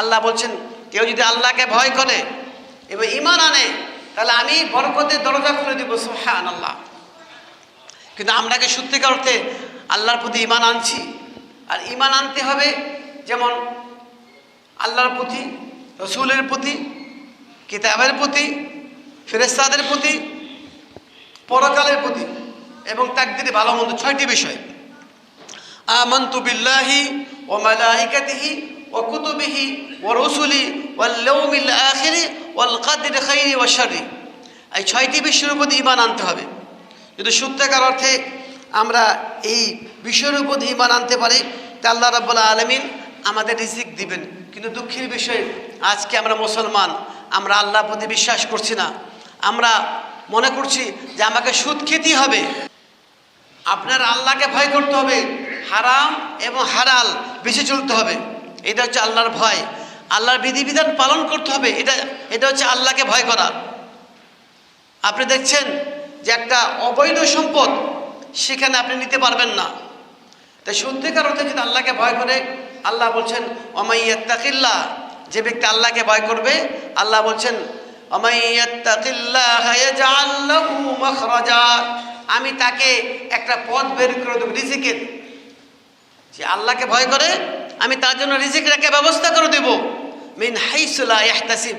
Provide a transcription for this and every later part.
আল্লাহ বলছেন, কেউ যদি আল্লাহকে ভয় করে এবং ইমান আনে, তাহলে আমি বরকতের দরজা খুলে দিব সুহান আল্লাহ কিন্তু আমরা কি সত্যিকার অর্থে আল্লাহর প্রতি ইমান আনছি? আর ইমান আনতে হবে যেমন আল্লাহর প্রতি, রসুলের প্রতি, কিতাবের প্রতি ফেরেস্তাদের প্রতি, পরকালের প্রতি, এবং তাকদিরে ভালো মন্দ ছয়টি বিষয়। আমন্তু বিল্লাহি ও মালাইকাতিহি ও কুতুবিহি ও রসুলি ওয়াল লাউমিল আখিরি ওয়াল কাদির এই ছয়টি বিষয়ের প্রতি ইমান আনতে হবে। যদি সত্যকার অর্থে আমরা এই বিষয়ের উপর ইমান আনতে পারি, তা আল্লাহ রাব্বুল আলমিন আমাদের রিজিক দিবেন। কিন্তু দুঃখের বিষয়, আজকে আমরা মুসলমান, আমরা আল্লাহ প্রতি বিশ্বাস করছি না। আমরা মনে করছি যে আমাকে সুদ খেতেই হবে। আপনার আল্লাহকে ভয় করতে হবে। হারাম এবং হারাল বেশি চলতে হবে। এটা হচ্ছে আল্লাহর ভয়। আল্লাহর বিধিবিধান পালন করতে হবে, এটা এটা হচ্ছে আল্লাহকে ভয় করা। আপনি দেখছেন যে একটা অবৈধ সম্পদ, সেখানে আপনি নিতে পারবেন না। তাই সত্যিকার অর্থে যদি আল্লাহকে ভয় করে, আল্লাহ বলছেন অমাইয়াত্তাকিল্লা যে ব্যক্তি আল্লাহকে ভয় করবে, আল্লাহ বলছেন আমি তাকে একটা পথ বের করে দেবো, রিজিকের। যে আল্লাহকে ভয় করে আমি তার জন্য রিজিকের একটা ব্যবস্থা করে দেব। মিন হাইসুলা ইয়াহতাসিব।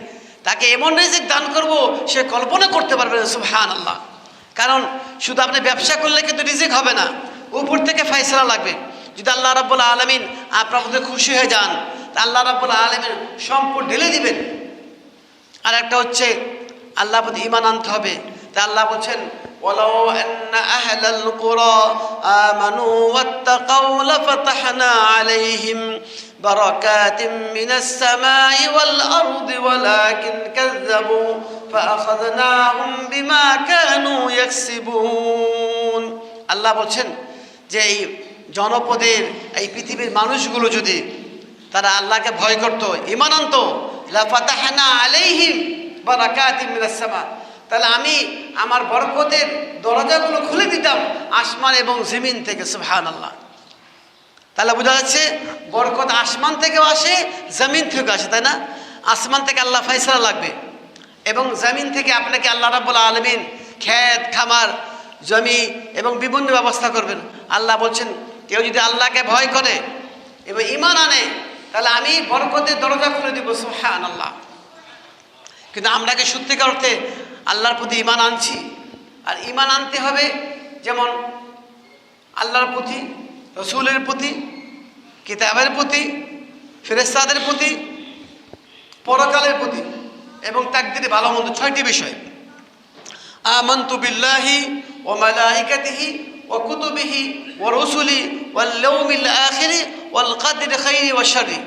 তাকে এমন রিজিক দান করব, সে কল্পনা করতে পারবে না সুবহান আল্লাহ কারণ শুধু আপনি ব্যবসা করলে কিন্তু রিজিক হবে না, উপর থেকে ফাইসলা লাগবে। যদি আল্লাহ রাব্বুল আলমিন আপনার মধ্যে খুশি হয়ে যান আল্লাহ রাব্বুল আলমিন সম্পদ ঢেলে দিবেন। আর একটা হচ্ছে আল্লাহ প্রতি ইমান আনতে হবে। তা আল্লাহ বলছেন ولو أن أهل القرى آمنوا واتقوا لفتحنا عليهم بركات من السماء والأرض ولكن كذبوا فأخذناهم بما كانوا يكسبون আল্লাহ বলছেন যে এই জনপদের এই পৃথিবীর মানুষগুলো যদি তারা আল্লাহকে ভয় করতো ইমান আনতো লাফাতাহানা আলাইহিম বারাকাতিম মিনাস সামা তাহলে আমি আমার বরকতের দরজাগুলো খুলে দিতাম আসমান এবং জমিন থেকে সুবহান আল্লাহ তাহলে বোঝা যাচ্ছে বরকত আসমান থেকেও আসে, জমিন থেকেও আসে, তাই না? আসমান থেকে আল্লাহ ফাইসলা লাগবে। এবং জমিন থেকে আপনাকে আল্লাহ রাবুল আলমিন ক্ষেত, খামার, জমি এবং বিভিন্ন ব্যবস্থা করবেন। আল্লাহ বলছেন, কেউ যদি আল্লাহকে ভয় করে এবং ইমান আনে, তাহলে আমি বরকতের দরজা খুলে দিব সুহান আল্লাহ কিন্তু আমরা কি সত্যিকার অর্থে আল্লাহর প্রতি ইমান আনছি। আর ইমান আনতে হবে যেমন আল্লাহর প্রতি, রসুলের প্রতি, কিতাবের প্রতি ফেরেস্তাদের প্রতি, পরকালের প্রতি এবং তাকদিরে ভালো মন্দ ছয়টি বিষয়। আমন্তু বিল্লাহি ও মালাইকাতিহি ও কুতুবিহি ও রসুলি ওয়াল লাউমিল আখিরি ওয়াল কাদির খাইরি ওয়া শাররি।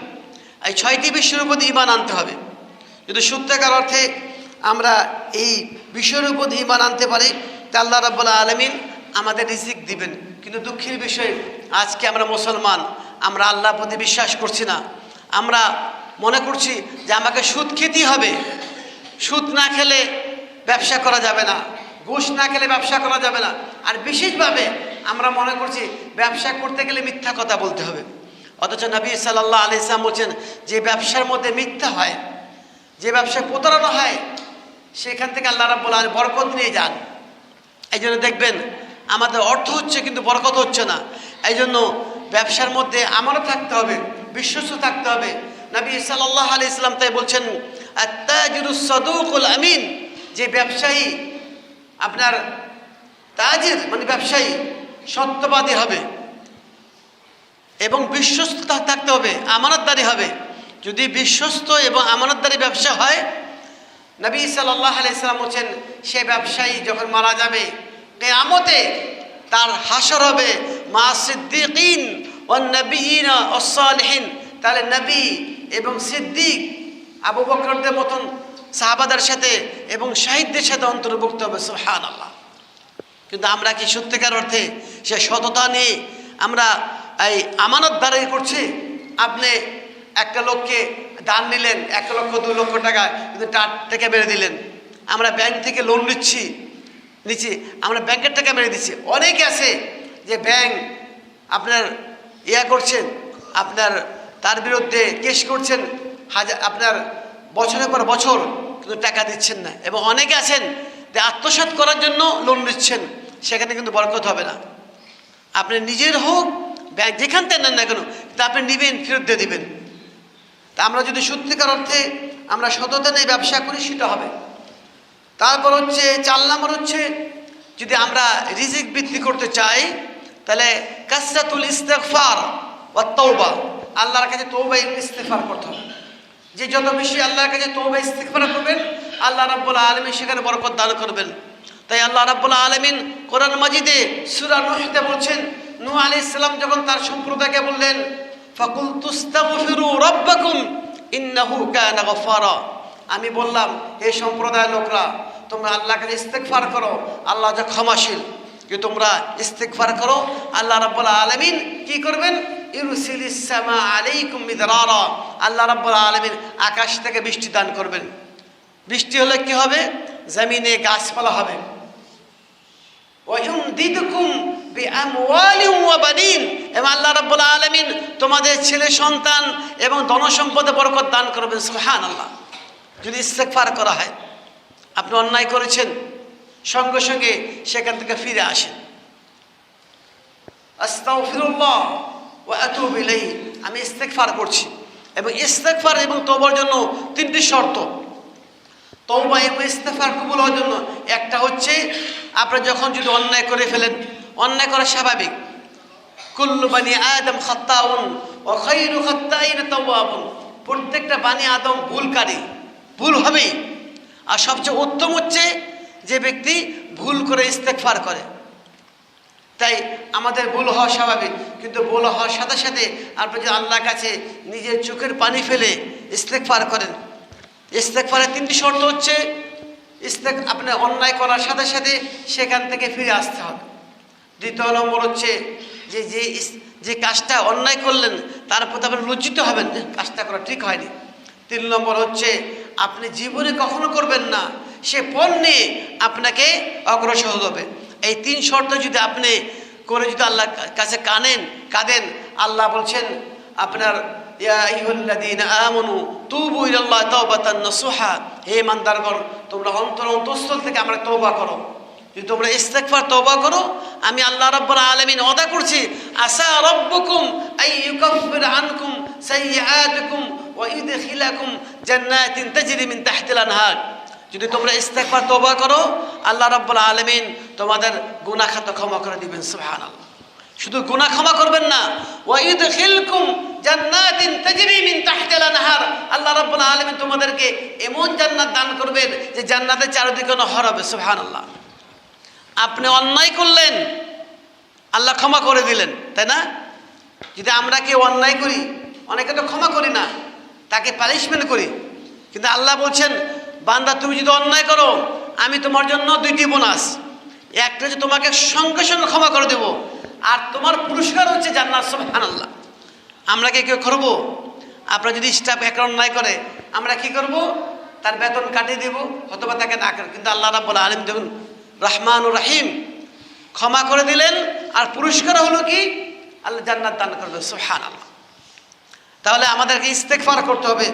এই ছয়টি বিষয়ের প্রতি ইমান আনতে হবে। যদি সত্যকার অর্থে আমরা এই বিষয়ের উপর ইমান আনতে পারি, তা আল্লাহ রাব্বুল আলমিন আমাদের রিজিক দিবেন। কিন্তু দুঃখের বিষয়, আজকে আমরা মুসলমান, আমরা আল্লাহর প্রতি বিশ্বাস করছি না। আমরা মনে করছি যে আমাকে সুদ খেতেই হবে। সুদ না খেলে ব্যবসা করা যাবে না। ঘুষ না খেলে ব্যবসা করা যাবে না। আর বিশেষভাবে আমরা মনে করছি ব্যবসা করতে গেলে মিথ্যা কথা বলতে হবে। অথচ নবী সাল্লাহ আলি ইসলাম বলছেন, যে ব্যবসার মধ্যে মিথ্যা হয়, যে ব্যবসায় প্রতারণা হয় সেখান থেকে আল্লাহ রাব্বুল আলামিন বরকত নিয়ে যান। এই জন্য দেখবেন, আমাদের অর্থ হচ্ছে কিন্তু বরকত হচ্ছে না। এই জন্য ব্যবসার মধ্যে আমারও থাকতে হবে, বিশ্বস্ত থাকতে হবে। নবী সাল্লাহ আলি ইসলাম তাই বলছেন সদুকুল আমিন। যে ব্যবসায়ী আপনার তাজির মানে ব্যবসায়ী, সত্যবাদী হবে। এবং বিশ্বস্ততা থাকতে হবে, আমানতদারি হবে। যদি বিশ্বস্ত এবং আমানতদারি ব্যবসা হয় নবী সাল্লাহ আলাইসাল্লাম বলছেন, সে ব্যবসায়ী যখন মারা যাবে, কেয়ামতে তার হাসর হবে, মা সিদ্দিকিন ও নবীন অসলহীন তাহলে নবী এবং সিদ্দিক আবু বকরদের মতন সাহাবাদের সাথে এবং শাহিদদের সাথে অন্তর্ভুক্ত হবে সুহান আল্লাহ কিন্তু আমরা কি সত্যিকার অর্থে সে সততা নিয়ে আমরা এই আমানত দাঁড়িয়ে করছি? আপনি একটা লোককে দান নিলেন এক লক্ষ দু লক্ষ টাকা, কিন্তু তার টাকা মেরে দিলেন। আমরা ব্যাংক থেকে লোন নিচ্ছি নিচ্ছি, আমরা ব্যাংকের টাকা মেরে দিচ্ছি। অনেকে আছে যে ব্যাংক আপনার ইয়া করছেন, আপনার তার বিরুদ্ধে কেস করছেন হাজার আপনার বছরের পর বছর কিন্তু টাকা দিচ্ছেন না। এবং অনেকে আছেন যে আত্মসাৎ করার জন্য লোন নিচ্ছেন, সেখানে কিন্তু বরকত হবে না। আপনি নিজের হোক ব্যাংক যেখান থেকে নেন না কেন তা আপনি নেবেন, ফেরত দিয়ে দেবেন। তা আমরা যদি সত্যিকার অর্থে আমরা সততা নিয়ে ব্যবসা করি, সেটা হবে। তারপর হচ্ছে, চার নম্বর হচ্ছে, যদি আমরা রিজিক বৃদ্ধি করতে চাই, তাহলে কাসরাতুল ইস্তেগফার ও তৌবা আল্লাহর কাছে তৌবা ইস্তেগফার করতে হবে। যে যত বেশি আল্লাহর কাছে তৌবা ইস্তেগফার করবেন, আল্লাহ রাব্বুল আলামিন সেখানে বরকত দান করবেন। তাই আল্লাহ রাব্বুল আলমিন কোরআন মাজিদে সূরা নূহতে বলছেন, নূহ আলাইহিস সালাম যখন তার সম্প্রদায়কে বললেন ফাকুল আমি বললাম এই সম্প্রদায়ের লোকরা, তোমরা আল্লাহর কাছে ইস্তেগফার করো, আল্লাহ যে ক্ষমাশীল। যে তোমরা ইস্তেগফার করো, আল্লাহ রাব্বুল আলামিন কি করবেন? ইরসিলিস সামা আলাইকুম মিদরারা। আল্লাহ রাব্বুল আলামিন আকাশ থেকে বৃষ্টি দান করবেন। বৃষ্টি হলে কি হবে? জমিনে গাছপালা হবে। ওয়ুমদিদকুম বিআমওয়ালিন ওয়া বানিন। এবং আল্লাহ রাব্বুল আলামিন তোমাদের ছেলে সন্তান এবং ধনসম্পদে বরকত দান করবেন, সুবহানাল্লাহ। যদি ইস্তেগফার করা হয়, আপনি অন্যায় করেছেন, সঙ্গে সঙ্গে সেখান থেকে ফিরে আসেন। আস্তাগফিরুল্লাহ ওয়া আতুবু ইলাইহি। আমি ইস্তেগফার করছি এবং ইস্তেগফার এবং তওবার জন্য তিনটি শর্ত। তওবা এবং ইস্তেগফার কবুল হওয়ার জন্য একটা হচ্ছে, আপনি যখন যদি অন্যায় করে ফেলেন, অন্যায় করা স্বাভাবিক। কুল্লু বানি আদম খাত্তাউন ও খাইরু খাত্তাইন তাওয়াবুন। প্রত্যেকটা বানি আদম ভুলকারী। ভুল হবেই আর সবচেয়ে উত্তম হচ্ছে যে ব্যক্তি ভুল করে ইস্তেগফার করে। তাই আমাদের ভুল হওয়া স্বাভাবিক। কিন্তু ভুল হওয়ার সাথে সাথে আপনি যদি আল্লাহর কাছে নিজের চোখের পানি ফেলে ইস্তেগফার করেন। ইস্তেগফারের তিনটি শর্ত হচ্ছে ইস্তেক আপনি অন্যায় করার সাথে সাথে সেখান থেকে ফিরে আসতে হবে। দ্বিতীয় নম্বর হচ্ছে যে যে যে কাজটা অন্যায় করলেন, তার প্রতি আপনি লজ্জিত হবেন কাজটা করা ঠিক হয়নি। তিন নম্বর হচ্ছে, আপনি জীবনে কখনো করবেন না, সে পণ নিয়ে আপনাকে অগ্রসর হবে। এই তিন শর্ত যদি আপনি করে যদি আল্লাহ কাছে কানেন, কাঁদেন, আল্লাহ বলছেন, আপনার হে ইমানদারগণ, তোমরা অন্তর অন্তঃস্থল থেকে আমরা তৌবা করো। যদি তোমরা ইস্তেগফার, তওবা করো, আমি আল্লাহ রাব্বুল আলামিন ওয়াদা করছি আসা রাব্বুকুম আই ইউকাফির আনকুম সাইয়্যাতিকুম ওয়া ইউদখিলাকুম জান্নাতিন তাজরি মিন তাহতিল আনহার। যদি তোমরা ইস্তেগফার, তওবা করো, আল্লাহ রাব্বুল আলামিন তোমাদের গুনাহ খাতা ক্ষমা করে দিবেন, সুবহানাল্লাহ। শুধু গুনাহ ক্ষমা করবেন না, ওয়া ইউদখিলকুম জান্নাতিন তাজরি মিন তাহতিল আনহার। আল্লাহ রাব্বুল আলামিন তোমাদেরকে এমন জান্নাত দান করবেন যে জান্নাতের চারিদিকে নহর হবে, সুবহানাল্লাহ। আপনি অন্যায় করলেন, আল্লাহ ক্ষমা করে দিলেন, তাই না? যদি আমরা কেউ অন্যায় করি, অনেকে তো ক্ষমা করি না, তাকে পানিশমেন্ট করি। কিন্তু আল্লাহ বলছেন, বান্দা, তুমি যদি অন্যায় করো, আমি তোমার জন্য দুইটি বোনাস। একটা হচ্ছে তোমাকে সঙ্গে সঙ্গে ক্ষমা করে দেব, আর তোমার পুরস্কার হচ্ছে জান্নাত সুবহান আল্লাহ আমরা কি কেউ করব? আপনারা যদি স্টাফ এক অন্যায় করে, আমরা কি করব? তার বেতন কাটিয়ে দেব, অথবা তাকে না কিন্তু আল্লাহ রাব্বুল আলম দেখুন রহমান ও রাহিম। ক্ষমা করে দিলেন, আর পুরস্কার হলো কি? আল্লাহ জান্নাত দান করবে সোহান আল্লাহ তাহলে আমাদেরকে ইস্তেকফার করতে হবে।